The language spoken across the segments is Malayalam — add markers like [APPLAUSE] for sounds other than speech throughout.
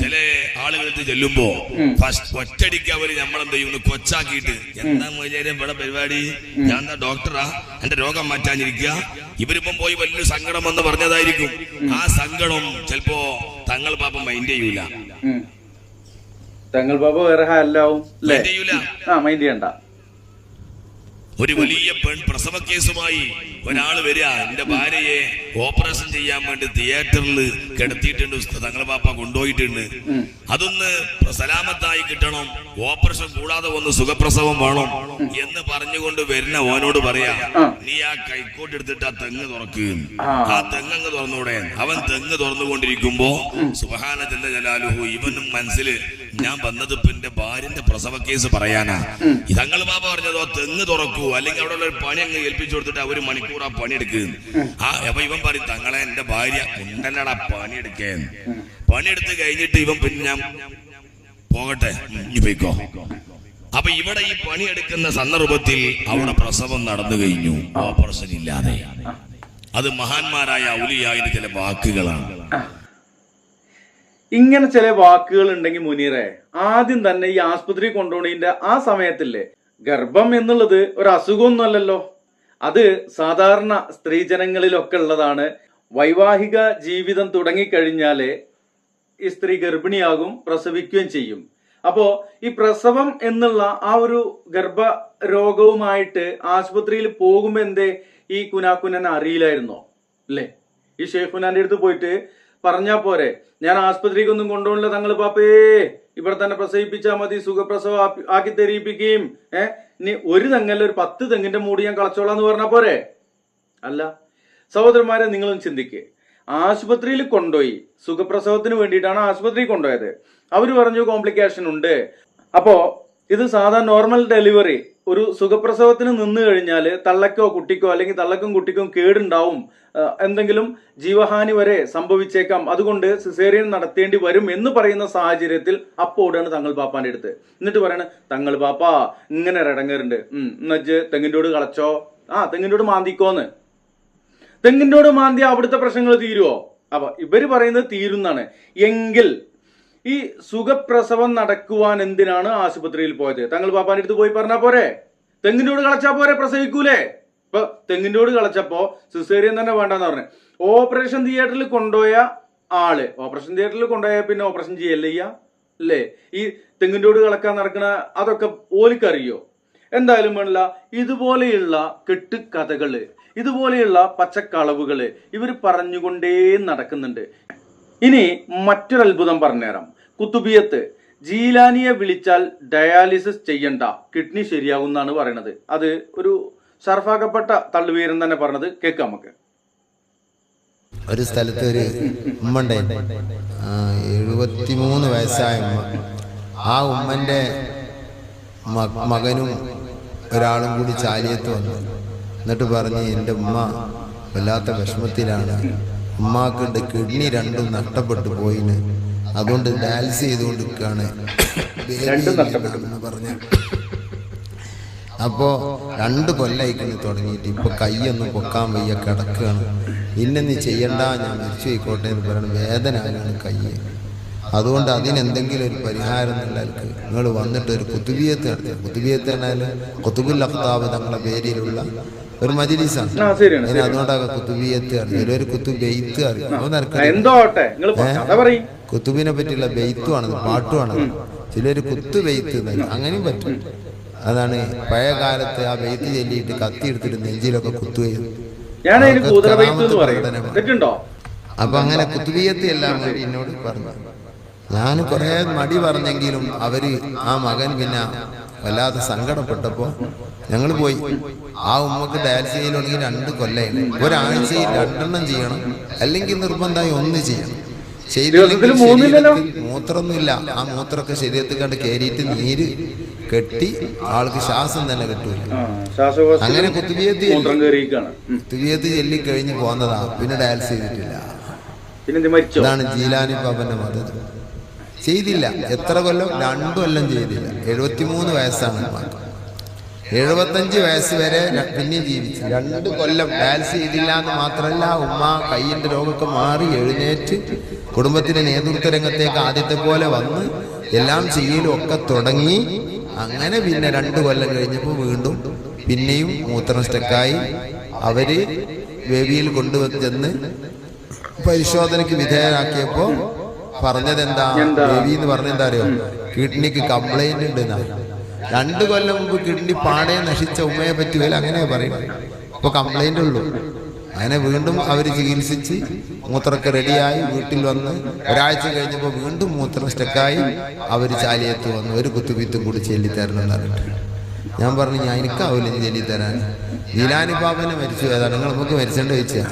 ചില ആളുകൾ ചെല്ലുമ്പോ ഫസ്റ്റ് ഒറ്റടിക്ക് അവർ നമ്മളെന്ത് ചെയ്യുന്നു കൊച്ചാക്കിയിട്ട് എന്താ മൊയ്തേരെ ഇവിടെ പരിപാടി? ഞാൻ എന്താ ഡോക്ടറാ? എന്റെ രോഗം മാറ്റാനിരിക്കുക. ഇവരിപ്പം പോയി വലിയ സങ്കടം എന്ന് പറഞ്ഞതായിരിക്കും. ആ സങ്കടം ചിലപ്പോ തങ്ങൾ പാപ്പം മൈൻഡ് ചെയ്യൂല. തങ്ങൾ പാപ്പ വേറെ മൈൻഡ് ചെയ്യൂല. ആ മൈൻഡ് ചെയ്യണ്ട. ഒരു വലിയ പെൺ പ്രസവ കേസുമായി ഒരാൾ വരിക. എന്റെ ഭാര്യയെ ഓപ്പറേഷൻ ചെയ്യാൻ വേണ്ടി തിയേറ്ററിൽ കിടത്തിയിട്ടുണ്ട്. തങ്ങളെ പാപ്പ കൊണ്ടുപോയിട്ടുണ്ട്. അതൊന്ന് സലാമത്തായി കിട്ടണം. ഓപ്പറേഷൻ കൂടാതെ ഒന്ന് സുഖപ്രസവം വേണം എന്ന് പറഞ്ഞുകൊണ്ട് വരുന്ന ഓനോട് പറയാ നീ ആ കൈക്കോട്ട് എടുത്തിട്ട് ആ തെങ്ങ് തുറക്ക്. ആ. തെങ്ങങ്ങ് തെങ്ങ് തുറന്നൂടെ. അവൻ തെങ്ങ് തുറന്നുകൊണ്ടിരിക്കുമ്പോ സുഹാനത്തിന്റെ ജലാലുഹു ഇവനും മനസ്സിൽ ഞാൻ വന്നത് ഇപ്പൊ എന്റെ ഭാര്യന്റെ പ്രസവ കേസ് പറയാനാ. തങ്ങൾ പാപ്പ പറഞ്ഞതോ തെങ്ങ് തുറക്കൂ. അല്ലെങ്കിൽ അവിടെ ഒരു പണി അങ്ങ് ഏൽപ്പിച്ചു കൊടുത്തിട്ട് ഒരു മണിക്കൂർ ആ പണി എടുക്കുന്നു ആ അപ്പൊ ഇവൻ പറയും തങ്ങളെ എന്റെ ഭാര്യ കുണ്ടനടാ പണി എടുക്കേ പണിയെടുത്ത് കഴിഞ്ഞിട്ട് ഇവൻ പിന്നെ ഞാൻ പോകട്ടെ പോയിക്കോ. അപ്പൊ ഇവിടെ ഈ പണിയെടുക്കുന്ന സന്ദർഭത്തിൽ അവിടെ പ്രസവം നടന്നു കഴിഞ്ഞു. ഓപ്പറേഷൻ ഇല്ലാതെ. അത് മഹാന്മാരായ ഔലിയായ ചില വാക്കുകളാണ്. ഇങ്ങനെ ചില വാക്കുകൾ ഉണ്ടെങ്കിൽ മുനീറെ ആദ്യം തന്നെ ഈ ആസ്പത്രി കൊണ്ടുപോണതിന്റെ ആ സമയത്തില്ലേ ഗർഭം എന്നുള്ളത് ഒരു അസുഖമൊന്നുമല്ലല്ലോ അത് സാധാരണ സ്ത്രീജനങ്ങളിലൊക്കെ ഉള്ളതാണ്. വൈവാഹിക ജീവിതം തുടങ്ങിക്കഴിഞ്ഞാൽ ഈ സ്ത്രീ ഗർഭിണിയാകും പ്രസവിക്കുകയും ചെയ്യും. അപ്പോ ഈ പ്രസവം എന്നുള്ള ആ ഒരു ഗർഭ രോഗവുമായിട്ട് ആശുപത്രിയിൽ പോകുമ്പോ എന്തേ ഈ കുനാക്കുനൻ അറിയില്ലായിരുന്നോ? അല്ലേ? ഈ ഷെയ്ഖുനാന്റെ അടുത്ത് പോയിട്ട് പറഞ്ഞാ പോരെ ഞാൻ ആശുപത്രിക്കൊന്നും കൊണ്ടുപോകില്ല തങ്ങൾ പാപ്പേ. ഇവിടെ തന്നെ പ്രസവിപ്പിച്ചാൽ മതി സുഖപ്രസവം ആക്കി തെരിയിപ്പിക്കുകയും ഏഹ് ഇനി ഒരു തെങ്ങല്ല ഒരു പത്ത് തെങ്ങിന്റെ മൂടി ഞാൻ കളച്ചോളാം എന്ന് പറഞ്ഞാ പോരെ? അല്ല. സഹോദരന്മാരെ നിങ്ങളും ചിന്തിക്ക്. ആശുപത്രിയിൽ കൊണ്ടുപോയി സുഖപ്രസവത്തിന് വേണ്ടിയിട്ടാണ് ആശുപത്രിയിൽ കൊണ്ടുപോയത്. അവർ പറഞ്ഞു കോംപ്ലിക്കേഷൻ ഉണ്ട്. അപ്പോ ഇത് സാധാരണ നോർമൽ ഡെലിവറി ഒരു സുഖപ്രസവത്തിന് നിന്ന് കഴിഞ്ഞാൽ തള്ളക്കോ കുട്ടിക്കോ അല്ലെങ്കിൽ തള്ളക്കും കുട്ടിക്കും കേടുണ്ടാവും എന്തെങ്കിലും ജീവഹാനി വരെ സംഭവിച്ചേക്കാം. അതുകൊണ്ട് സിസേറിയൻ നടത്തേണ്ടി വരും എന്ന് പറയുന്ന സാഹചര്യത്തിൽ അപ്പോടാണ് തങ്ങൾ പാപ്പാന്റെ അടുത്ത്. എന്നിട്ട് പറയണ തങ്ങൾ പാപ്പ ഇങ്ങനെ ഇടങ്ങേറുണ്ട്. ഉം എന്നുവെച്ച് തെങ്ങിന്റോട് കളച്ചോ? ആ തെങ്ങിന്റോട് മാന്തിക്കോന്ന്. തെങ്ങിന്റോട് മാന്തി അവിടുത്തെ പ്രശ്നങ്ങൾ തീരുവോ? അപ്പൊ ഇവർ പറയുന്നത് തീരുന്നാണ്. എങ്കിൽ ഈ സുഖപ്രസവം നടക്കുവാൻ എന്തിനാണ് ആശുപത്രിയിൽ പോയത്? തങ്ങൾ പാപ്പാന്റെ അടുത്ത് പോയി പറഞ്ഞാ പോരെ? തെങ്ങിന്റോട് കളച്ചാ പോരെ പ്രസവിക്കൂലേ? ഇപ്പൊ തെങ്ങിന്റോട് കളച്ചപ്പോ സിസേറിയൻ തന്നെ വേണ്ടെന്ന് പറഞ്ഞു. ഓപ്പറേഷൻ തിയേറ്ററിൽ കൊണ്ടുപോയ ആൾ. ഓപ്പറേഷൻ തിയേറ്ററിൽ കൊണ്ടുപോയ പിന്നെ ഓപ്പറേഷൻ ചെയ്യല്ലേ അല്ലേ? ഈ തെങ്ങിന്റോട് കളക്കാൻ നടക്കുന്ന അതൊക്കെ ഓലിക്കറിയോ? എന്തായാലും വേണില്ല. ഇതുപോലെയുള്ള കെട്ടുകഥകൾ ഇതുപോലെയുള്ള പച്ചക്കളവുകൾ ഇവർ പറഞ്ഞുകൊണ്ടേ നടക്കുന്നുണ്ട്. ഇനി മറ്റൊരു അത്ഭുതം പറഞ്ഞുതരാം. കുത്തുബിയത്ത് ജീലാനിയെ വിളിച്ചാൽ ഡയാലിസിസ് ചെയ്യണ്ട കിഡ്നി ശരിയാകുന്നാണ് പറയണത്. അത് ഒരു ഷർഫാക്കപ്പെട്ട തള്ളുവീരൻ തന്നെ പറഞ്ഞത് കേൾക്കാം നമുക്ക്. ഒരു സ്ഥലത്ത് ഒരു ഉമ്മണ്ടേ എഴുപത്തിമൂന്ന് വയസ്സായ ഉമ്മ. ആ ഉമ്മന്റെ മ- മകനും ഒരാളും കൂടി ചാലിയത്ത് വന്നു. എന്നിട്ട് പറഞ്ഞ് എന്റെ ഉമ്മ വല്ലാത്ത വിഷമത്തിലാണ്. ഉമ്മാക്കുണ്ട് കിഡ്നി രണ്ടും നഷ്ടപ്പെട്ടു പോയിന്. അതുകൊണ്ട് ഡയാലിസ് ചെയ്തുകൊണ്ടിരിക്കുകയാണ്. [COUGHS] എന്ന് പറഞ്ഞു അപ്പോ രണ്ട് കൊല്ലായിക്കൊണ്ട് തുടങ്ങിയിട്ട്. ഇപ്പൊ കൈയൊന്നും പൊക്കാൻ വയ്യ കിടക്കുകയാണ്. ഇന്നെ നീ ചെയ്യണ്ട ഞാൻ മരിച്ചു പോയിക്കോട്ടെ എന്ന് പറയണം വേദനയാണ് കൈ. അതുകൊണ്ട് അതിനെന്തെങ്കിലും ഒരു പരിഹാരം എന്നുള്ളവർക്ക് നിങ്ങൾ വന്നിട്ട് ഒരു കുത്തുബിയത്ത് നടത്തി കുത്തുബിയത്ത് എന്നാൽ കുത്തുബുൽ അഖ്താബ് തങ്ങളുടെ പേരിലുള്ള ഒരു മജിലിസാണ് അതിന് അതുകൊണ്ടാണ് കുത്തുബിയത്ത് അറിയും ഒരു കുത്തു ബെയ്ത്ത് അറിയും കുത്തുബിനെ പറ്റിയുള്ള ബെയ്ത്തുമാണത് പാട്ടുമാണത് ചിലര് കുത്തു ബെയ്ത്ത് അങ്ങനെയും പറ്റും. അതാണ് പഴയ കാലത്ത് ആ ബെയ്ത്ത് ചെല്ലിയിട്ട് കത്തി എടുത്തിട്ട് നെഞ്ചിലൊക്കെ കുത്തുകയും. അപ്പൊ അങ്ങനെ കുത്തുബിയത്ത് എല്ലാം കൂടി എന്നോട് പറഞ്ഞു. ഞാൻ കുറെ മടി പറഞ്ഞെങ്കിലും അവർ ആ മകൻ പിന്നെ വല്ലാതെ സങ്കടപ്പെട്ടപ്പോ ഞങ്ങൾ പോയി. ആ ഉമ്മക്ക് ഡയാലിസിസ് ചെയ്യണമെങ്കിൽ രണ്ട് കൊല്ലം ഒരാഴ്ചയിൽ രണ്ടെണ്ണം ചെയ്യണം. അല്ലെങ്കിൽ നിർബന്ധമായി ഒന്ന് ചെയ്യണം? ശരീരത്തിൽ മൂത്രമൊന്നുമില്ല. ആ മൂത്രമൊക്കെ ശരീരത്തിൽ കണ്ട് കയറിയിട്ട് നീര് കെട്ടി ആൾക്ക് ശ്വാസം തന്നെ കിട്ടൂല. അങ്ങനെ കുത്തുബിയത്ത് ചെല്ലി കുത്തുബിയത്ത് ചൊല്ലി കഴിഞ്ഞ് പോന്നതാ. പിന്നെ ഡയാലിസ് ചെയ്തിട്ടില്ല. ഇതാണ് ജീലാനി ബാബന്റെ മതം. ചെയ്തില്ല. എത്ര കൊല്ലം? രണ്ടു കൊല്ലം ചെയ്തില്ല. എഴുപത്തിമൂന്ന് വയസ്സാണ് എഴുപത്തഞ്ച് വയസ്സ് വരെ പിന്നെ ജീവിച്ചു. രണ്ട് കൊല്ലം ഡയാലിസ് ചെയ്തില്ല എന്ന് മാത്രമല്ല ഉമ്മ കയ്യിന്റെ രോഗമൊക്കെ മാറി എഴുന്നേറ്റ് കുടുംബത്തിന്റെ നേതൃത്വ രംഗത്തേക്ക് ആദ്യത്തെ പോലെ വന്ന് എല്ലാം ചെയ്യലും ഒക്കെ തുടങ്ങി. അങ്ങനെ പിന്നെ രണ്ട് കൊല്ലം കഴിഞ്ഞപ്പോൾ വീണ്ടും പിന്നെയും മൂത്രം സ്റ്റക്കായി അവർ വേവിയിൽ കൊണ്ടുവന്ന് പരിശോധനയ്ക്ക് വിധേയരാക്കിയപ്പോ പറഞ്ഞത് എന്താ? ബേബി എന്ന് പറഞ്ഞെന്താ അറിയോ? കിഡ്നിക്ക് കംപ്ലൈന്റ് ഉണ്ട് രണ്ടു കൊല്ലം മുമ്പ് കിഡ്നി പാടെ നശിച്ച ഉമ്മയെ പറ്റുകയില്ല അങ്ങനെ പറയുന്നത്. ഇപ്പൊ കംപ്ലൈന്റ് ഉള്ളൂ. അങ്ങനെ വീണ്ടും അവർ ചികിത്സിച്ച് മൂത്രമൊക്കെ റെഡിയായി വീട്ടിൽ വന്ന് ഒരാഴ്ച കഴിഞ്ഞപ്പോൾ വീണ്ടും മൂത്രം സ്റ്റക്കായി അവർ ചാലിയത്ത് വന്ന് ഒരു കുത്തുപീത്തും കൂടി ചെല്ലിത്തരണം എന്ന് പറഞ്ഞിട്ട്. ഞാൻ പറഞ്ഞു ഞാൻ എനിക്കാവില്ല ചെല്ലിത്തരാൻ ജീലാനി ബാബനെ മരിച്ചു. ഏതാണ് നിങ്ങൾ നമുക്ക് മരിച്ചേണ്ട ചോദിച്ചാ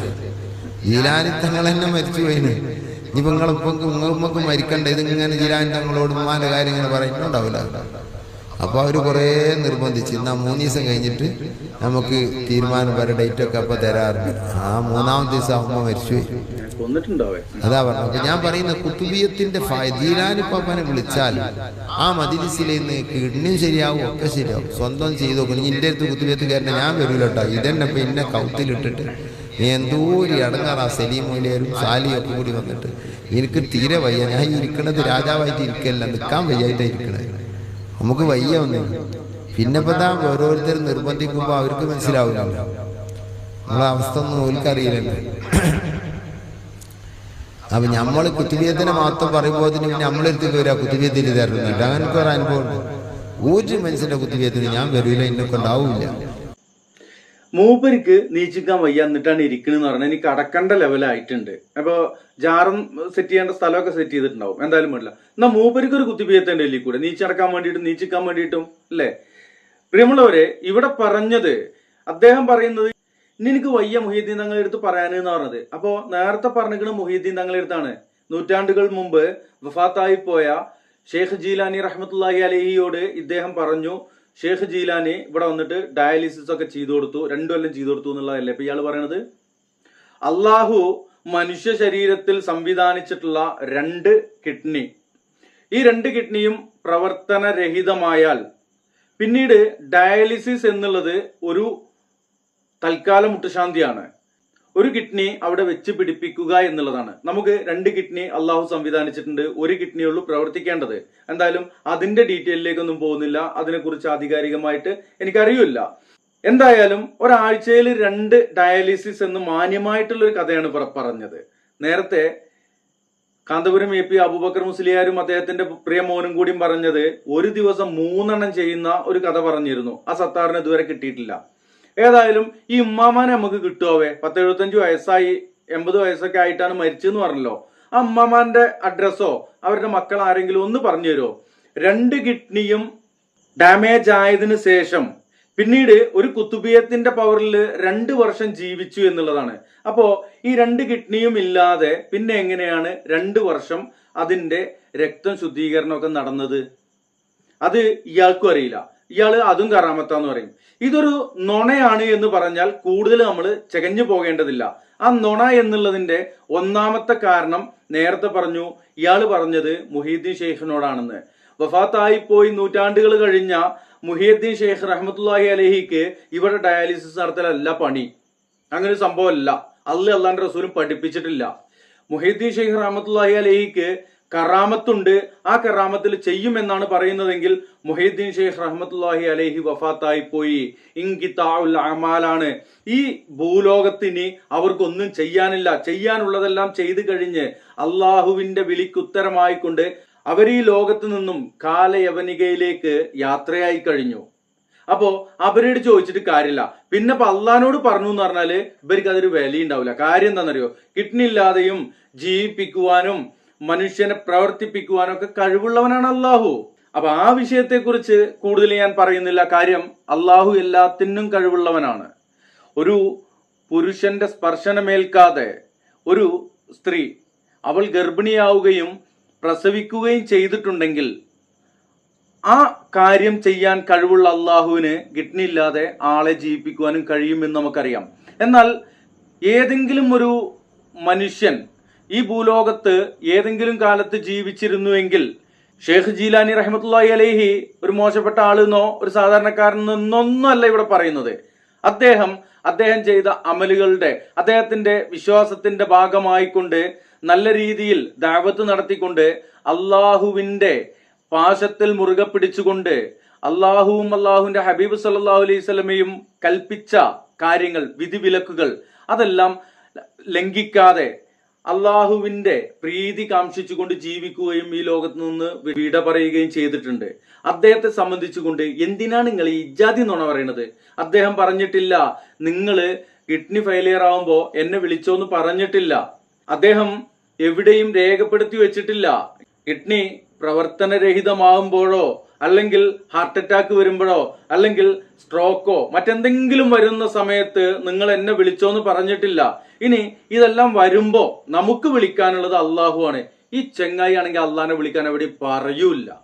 ജീലാനി തങ്ങൾ തന്നെ മരിച്ചു പോയിന്. ഇനിയിപ്പോ നിങ്ങളിപ്പോ നിങ്ങൾക്ക് മരിക്കണ്ട. ഇതിങ്ങനെ ജിരാൻ തങ്ങളോട് ഉമ്മാന്റെ കാര്യങ്ങൾ പറയുന്നുണ്ടാവില്ല അപ്പോൾ അവർ കുറേ നിർബന്ധിച്ച് എന്നാ മൂന്ന് ദിവസം കഴിഞ്ഞിട്ട് നമുക്ക് തീരുമാനം വരെ ഡേറ്റ് ഒക്കെ അപ്പോൾ തരാറുണ്ട് ആ മൂന്നാമത്തെ ദിവസം അമ്മ മരിച്ചു അതാ പറഞ്ഞു അപ്പൊ ഞാൻ പറയുന്ന കുത്തുബിയത്തിന്റെ ജീലാനിപ്പനെ വിളിച്ചാൽ ആ മദിലിസിൽ നിന്ന് കിഡ്നിയും ശരിയാവും ഒക്കെ ശരിയാവും. സ്വന്തം ചെയ്തു നോക്കണം. എന്റെ അടുത്ത് കുത്തുബിയത്ത് കയറണ ഞാൻ വരൂല ഇതെന്നെ ഇപ്പൊ എന്നെ കൗത്തിലിട്ടിട്ട് എന്തോ ഒരു അടങ്ങാറ് ആ സലീം മൊയിലേരും സാലിയും ഒക്കെ കൂടി വന്നിട്ട്. എനിക്ക് തീരെ വയ്യ. ഞാൻ ഇരിക്കണത് രാജാവായിട്ട് ഇരിക്കല്ല. നിൽക്കാൻ വയ്യായിട്ടാണ് ഇരിക്കണത്. നമുക്ക് വയ്യ ഒന്നും. പിന്നെ ഇപ്പം താ ഓരോരുത്തർ നിർബന്ധിക്കുമ്പോൾ അവർക്ക് മനസ്സിലാവില്ല. നമ്മളെ അവസ്ഥ ഒന്നും ഓൽക്കറിയില്ലല്ലോ. അപ്പൊ നമ്മൾ കുത്തുബിയത്തിനെ മാത്രം പറയുമ്പോൾ പിന്നെ നമ്മളെടുത്ത് വരാ കുത്തുബിയത്തിൽ തരുന്നുണ്ട് അങ്ങനെ ഒരു അനുഭവം ഉണ്ട്. ഒരു മനുഷ്യന്റെ കുത്തുബിയത്തിന് ഞാൻ വരൂല. എന്നെ കൊണ്ടാവില്ല മൂപ്പരിക്ക് നീച്ചിക്കാൻ വയ്യ എന്നിട്ടാണ് ഇരിക്കണെന്ന് പറഞ്ഞാൽ എനിക്ക് അടക്കണ്ട ലെവലായിട്ടുണ്ട് അപ്പോൾ ജാറും സെറ്റ് ചെയ്യേണ്ട സ്ഥലമൊക്കെ സെറ്റ് ചെയ്തിട്ടുണ്ടാവും. എന്തായാലും വേണ്ടില്ല എന്നാൽ മൂപ്പർക്ക് ഒരു കുത്തിപ്പിയത്തേണ്ട ഇല്ലേ കൂടെ. നീച്ചടക്കാൻ വേണ്ടിയിട്ടും നീച്ചിക്കാൻ വേണ്ടിയിട്ടും അല്ലേ? പ്രിയമുള്ളവരെ ഇവിടെ പറഞ്ഞത് അദ്ദേഹം പറയുന്നത് ഇനി എനിക്ക് വയ്യ മുഹീദ്ദീൻ തങ്ങളെ അടുത്ത് പറയാനെന്ന് പറഞ്ഞത്. അപ്പോൾ നേരത്തെ പറഞ്ഞിരിക്കുന്ന മുഹീദ്ദീൻ തങ്ങളെ അടുത്താണ്. നൂറ്റാണ്ടുകൾ മുമ്പ് വഫാത്തായി പോയ ഷെയ്ഖ് ജീലാനി റഹ്മത്തുല്ലാഹി അലഹിയോട് ഇദ്ദേഹം പറഞ്ഞു ഷെയ്ഖ് ജീലാനി ഇവിടെ വന്നിട്ട് ഡയാലിസിസ് ഒക്കെ ചെയ്തു കൊടുത്തു രണ്ടു കൊല്ലം ചെയ്തു കൊടുത്തു എന്നുള്ളതല്ലേ? ഇപ്പൊ ഇയാൾ പറയണത് അള്ളാഹു മനുഷ്യ ശരീരത്തിൽ സംവിധാനിച്ചിട്ടുള്ള രണ്ട് കിഡ്നി. ഈ രണ്ട് കിഡ്നിയും പ്രവർത്തനരഹിതമായാൽ പിന്നീട് ഡയാലിസിസ് എന്നുള്ളത് ഒരു തൽക്കാല മുട്ടുശാന്തിയാണ്. ഒരു കിഡ്നി അവിടെ വെച്ച് പിടിപ്പിക്കുക എന്നുള്ളതാണ്. നമുക്ക് രണ്ട് കിഡ്നി അള്ളാഹു സംവിധാനിച്ചിട്ടുണ്ട്. ഒരു കിഡ്നിയുള്ളൂ പ്രവർത്തിക്കേണ്ടത്. എന്തായാലും അതിന്റെ ഡീറ്റെയിലേക്കൊന്നും പോകുന്നില്ല. അതിനെക്കുറിച്ച് ആധികാരികമായിട്ട് എനിക്കറിയില്ല. എന്തായാലും ഒരാഴ്ചയിൽ രണ്ട് ഡയാലിസിസ് എന്ന് മാന്യമായിട്ടുള്ള ഒരു കഥയാണ് പറ- പറഞ്ഞത്. നേരത്തെ കാന്തപുരം എ പി അബൂബക്കർ മുസ്ലിയാരും അദ്ദേഹത്തിന്റെ പ്രിയ മോനും കൂടിയും പറഞ്ഞത് ഒരു ദിവസം മൂന്നെണ്ണം ചെയ്യുന്ന ഒരു കഥ പറഞ്ഞിരുന്നു. ആ സത്താറിന് ഇതുവരെ കിട്ടിയിട്ടില്ല. ഏതായാലും ഈ ഉമ്മാമാനെ നമുക്ക് കിട്ടുവേ പത്ത് എഴുപത്തഞ്ച് വയസ്സായി എൺപത് വയസ്സൊക്കെ ആയിട്ടാണ് മരിച്ചെന്ന് പറഞ്ഞല്ലോ. ആ ഉമ്മാമാന്റെ അഡ്രസ്സോ അവരുടെ മക്കൾ ആരെങ്കിലും ഒന്ന് പറഞ്ഞു തരുമോ രണ്ട് കിഡ്നിയും ഡാമേജ് ആയതിനു ശേഷം പിന്നീട് ഒരു കുത്തുബിയത്തിന്റെ പവറിൽ രണ്ട് വർഷം ജീവിച്ചു എന്നുള്ളതാണ്. അപ്പോ ഈ രണ്ട് കിഡ്നിയും ഇല്ലാതെ പിന്നെ എങ്ങനെയാണ് രണ്ട് വർഷം അതിന്റെ രക്തം ശുദ്ധീകരണമൊക്കെ നടന്നത്? അത് ഇയാൾക്കും അറിയില്ല. ഇയാൾ അതും കറാമത്താന്ന് പറയും. ഇതൊരു നുണയാണ് എന്ന് പറഞ്ഞാൽ കൂടുതൽ നമ്മൾ ചകഞ്ഞു പോകേണ്ടതില്ല. ആ നുണ എന്നുള്ളതിന്റെ ഒന്നാമത്തെ കാരണം നേരത്തെ പറഞ്ഞു ഇയാൾ പറഞ്ഞത് മുഹീദ്ദീൻ ഷെയ്ഖിനോടാണെന്ന്. വഫാത്തായി പോയി നൂറ്റാണ്ടുകൾ കഴിഞ്ഞ മുഹീദ്ദീൻ ഷെയ്ഖ് റഹ്മത്തുല്ലാഹി അലഹിക്ക് ഇവിടെ ഡയാലിസിസ് നടത്തലല്ല പണി. അങ്ങനെ സംഭവമല്ല. അല്ല അള്ളാന്റെ റസൂലും പഠിപ്പിച്ചിട്ടില്ല. മുഹിദ്ദീൻ ഷെയ്ഖ് റഹ്മത്തുല്ലാഹി അലഹിക്ക് കറാമത്തുണ്ട്. ആ കറാമത്തിൽ ചെയ്യുമെന്നാണ് പറയുന്നതെങ്കിൽ മുഹീദ്ദീൻ ഷെയ്ഖ് റഹ്മത്തുല്ലാഹി അലഹി വഫാത്തായി പോയി. ഇൻകിതാഉൽ അമാലാണ്. ഈ ഭൂലോകത്തിന് അവർക്കൊന്നും ചെയ്യാനില്ല. ചെയ്യാനുള്ളതെല്ലാം ചെയ്തു കഴിഞ്ഞ് അള്ളാഹുവിന്റെ വിളിക്കുത്തരമായിക്കൊണ്ട് അവർ ഈ ലോകത്ത് നിന്നും കാലയവനികയിലേക്ക് യാത്രയായി കഴിഞ്ഞു. അപ്പോ അവരോട് ചോദിച്ചിട്ട് കാര്യമില്ല. പിന്നെ ഇപ്പൊ അള്ളഹാനോട് പറഞ്ഞു എന്ന് പറഞ്ഞാൽ ഇവർക്ക് അതൊരു വിലയുണ്ടാവില്ല. കാര്യം എന്താണെന്നറിയോ? കിഡ്നി ഇല്ലാതെയും ജീവിപ്പിക്കുവാനും മനുഷ്യനെ പ്രവർത്തിപ്പിക്കുവാനൊക്കെ കഴിവുള്ളവനാണ് അള്ളാഹു അപ്പൊ ആ വിഷയത്തെക്കുറിച്ച് കൂടുതൽ ഞാൻ പറയുന്നില്ല. കാര്യം അള്ളാഹു എല്ലാത്തിനും കഴിവുള്ളവനാണ്. ഒരു പുരുഷന്റെ സ്പർശനമേൽക്കാതെ ഒരു സ്ത്രീ അവൾ ഗർഭിണിയാവുകയും പ്രസവിക്കുകയും ചെയ്തിട്ടുണ്ടെങ്കിൽ ആ കാര്യം ചെയ്യാൻ കഴിവുള്ള അള്ളാഹുവിന് കിഡ്നി ഇല്ലാതെ ആളെ ജീവിപ്പിക്കുവാനും കഴിയുമെന്ന് നമുക്കറിയാം. എന്നാൽ ഏതെങ്കിലും ഒരു മനുഷ്യൻ ഈ ഭൂലോകത്ത് ഏതെങ്കിലും കാലത്ത് ജീവിച്ചിരുന്നുവെങ്കിൽ ഷേഖ് ജീലാനി റഹ്മത്തുള്ളാഹി അലേഹി ഒരു മോശപ്പെട്ട ആളെന്നോ ഒരു സാധാരണക്കാരൻ എന്നൊന്നല്ല ഇവിടെ പറയുന്നത്. അദ്ദേഹം അദ്ദേഹം ചെയ്ത അമലുകളുടെ അദ്ദേഹത്തിന്റെ വിശ്വാസത്തിന്റെ ഭാഗമായിക്കൊണ്ട് നല്ല രീതിയിൽ ദാവത്ത് നടത്തിക്കൊണ്ട് അള്ളാഹുവിന്റെ പാശത്തിൽ മുറുകെ പിടിച്ചുകൊണ്ട് അള്ളാഹുവും അള്ളാഹുവിന്റെ ഹബീബ് സല്ലാഹു അലൈഹി സ്വലമയും കൽപ്പിച്ച കാര്യങ്ങൾ വിധിവിലക്കുകൾ അതെല്ലാം ലംഘിക്കാതെ അള്ളാഹുവിന്റെ പ്രീതി കാംക്ഷിച്ചുകൊണ്ട് ജീവിക്കുകയും ഈ ലോകത്ത് നിന്ന് വിട പറയുകയും ചെയ്തിട്ടുണ്ട്. അദ്ദേഹത്തെ സംബന്ധിച്ചുകൊണ്ട് എന്തിനാണ് നിങ്ങൾ ഈ ഇജാതി എന്നാണ് പറയണത്? അദ്ദേഹം പറഞ്ഞിട്ടില്ല നിങ്ങൾ കിഡ്നി ഫെയിലിയർ ആവുമ്പോൾ എന്നെ വിളിച്ചോന്ന് പറഞ്ഞിട്ടില്ല. അദ്ദേഹം എവിടെയും രേഖപ്പെടുത്തി വെച്ചിട്ടില്ല. കിഡ്നി പ്രവർത്തനരഹിതമാകുമ്പോഴോ അല്ലെങ്കിൽ ഹാർട്ട് അറ്റാക്ക് വരുമ്പോഴോ അല്ലെങ്കിൽ സ്ട്രോക്കോ മറ്റെന്തെങ്കിലും വരുന്ന സമയത്ത് നിങ്ങൾ എന്നെ വിളിച്ചോ എന്ന് പറഞ്ഞിട്ടില്ല. ഇനി ഇതെല്ലാം വരുമ്പോ നമുക്ക് വിളിക്കാനുള്ളത് അള്ളാഹു ആണ്. ഈ ചെങ്ങായി ആണെങ്കിൽ അള്ളാഹിനെ വിളിക്കാൻ എവിടെ പറയൂല്ല.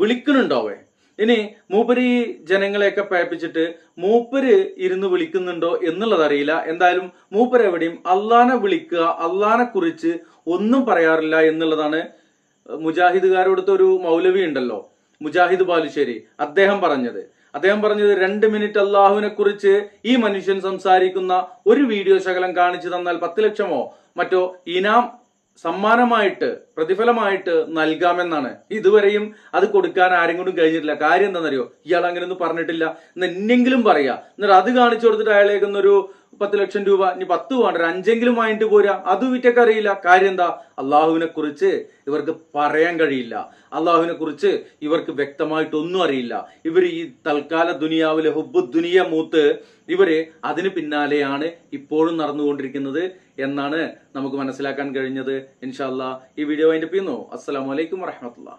വിളിക്കുന്നുണ്ടോവേ. ഇനി മൂപ്പര് ഈ ജനങ്ങളെയൊക്കെ പേപ്പിച്ചിട്ട് മൂപ്പര് ഇരുന്ന് വിളിക്കുന്നുണ്ടോ എന്നുള്ളതറിയില്ല എന്തായാലും മൂപ്പര് എവിടെയും അള്ളാനെ വിളിക്കുക അള്ളാനെ കുറിച്ച് ഒന്നും പറയാറില്ല എന്നുള്ളതാണ് മുജാഹിദുകാരോടത്തെ ഒരു മൗലവി ഉണ്ടല്ലോ. മുജാഹിദ് ബാലുശ്ശേരി അദ്ദേഹം പറഞ്ഞത്. അദ്ദേഹം പറഞ്ഞത് രണ്ട് മിനിറ്റ് അള്ളാഹുവിനെ കുറിച്ച് ഈ മനുഷ്യൻ സംസാരിക്കുന്ന ഒരു വീഡിയോ ശകലം കാണിച്ചു തന്നാൽ പത്ത് ലക്ഷമോ? മറ്റോ ഇനാം സമ്മാനമായിട്ട് പ്രതിഫലമായിട്ട് നൽകാമെന്നാണ്. ഇതുവരെയും അത് കൊടുക്കാൻ ആരും കൊണ്ടും കഴിഞ്ഞിട്ടില്ല. കാര്യം എന്താണെന്നറിയോ? ഇയാൾ അങ്ങനെ ഒന്നും പറഞ്ഞിട്ടില്ല എന്നെങ്കിലും പറയാ. എന്നിട്ട് അത് കാണിച്ചു കൊടുത്തിട്ട് അയാളേക്കുന്ന ഒരു പത്ത് ലക്ഷം രൂപ ഇനി പത്ത് വേണ്ട ഒരു അഞ്ചെങ്കിലും വാങ്ങിട്ട് പോരാ. അത് വിറ്റൊക്കെ അറിയില്ല കാര്യം എന്താ? അള്ളാഹുവിനെ കുറിച്ച് ഇവർക്ക് പറയാൻ കഴിയില്ല. അള്ളാഹുവിനെ കുറിച്ച് ഇവർക്ക് വ്യക്തമായിട്ടൊന്നും അറിയില്ല. ഇവർ ഈ തൽക്കാല ദുനിയാവിലെ ഹുബ് ദുനിയ മൂത്ത് ഇവർ അതിന് പിന്നാലെയാണ് ഇപ്പോഴും നടന്നുകൊണ്ടിരിക്കുന്നത് എന്നാണ് നമുക്ക് മനസ്സിലാക്കാൻ കഴിഞ്ഞത്. ഇൻഷാല്ല ഈ വീഡിയോ അതിന്റെ പിന്നോ അസ്സാം വലൈക്കും വറഹമത്തുള്ള